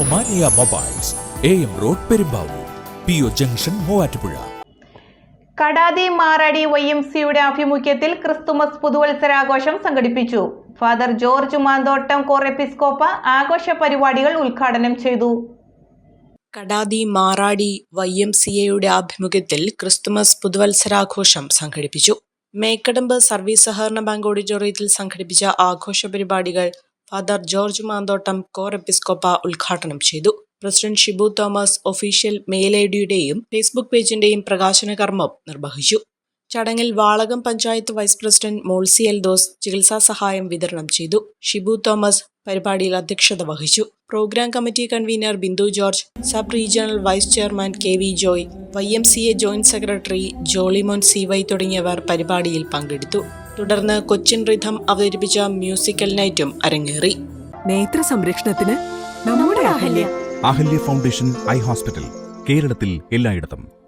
Omania mobiles A M road Perumbavoor P O junction Muvattupuzha. Kadathi Marady Y M സിയുടെ ആഭിമുഖ്യത്തിൽ Christmas പുതുവത്സരാഘോഷം സംഘടിപ്പിച്ചു. Father George മാന്തോട്ടം കോറെപ്പിസ്കോപ്പ ആഘോഷ പരിപാടികൾ ഉദ്ഘാടനം ചെയ്തു. Kadathi Marady Y M C എയുടെ ആഭിമുഖ്യത്തിൽ ക്രിസ്തുമസ് പുതുവത്സരാഘോഷം സംഘടിപ്പിച്ചു. മേക്കടമ്പ് സർവീസ് സഹകരണ ബാങ്ക് ഓഡിറ്റോറിയത്തിൽ സംഘടിപ്പിച്ച ആഘോഷ പരിപാടികൾ ഫാദർ ജോർജ് മാന്തോട്ടം കോർ എപ്പിസ്കോപ്പ ഉദ്ഘാടനം ചെയ്തു. President Shibu Thomas official mail I ഡിയുടെയും Facebook പേജിന്റെയും പ്രകാശന കർമ്മം നിർവഹിച്ചു. ചടങ്ങിൽ വാളകം പഞ്ചായത്ത് വൈസ് പ്രസിഡന്റ് മോൾസി എൽദോസ് ചികിത്സാ സഹായം വിതരണം ചെയ്തു. ഷിബു തോമസ് പരിപാടിയിൽ അധ്യക്ഷത വഹിച്ചു. Programme committee convener Bindu George sub regional vice chairman K V Joy Y M C A joint secretary Jolymon C Y തുടങ്ങിയവർ പരിപാടിയിൽ പങ്കെടുത്തു. തുടർന്ന് കൊച്ചിൻ റിഥം അവതരിപ്പിച്ച മ്യൂസിക്കൽ നൈറ്റും അരങ്ങേറി. നേത്ര സംരക്ഷണത്തിന് നമ്മുടെ Ahalya. Ahalya foundation eye hospital കേരളത്തിൽ എല്ലായിടത്തും.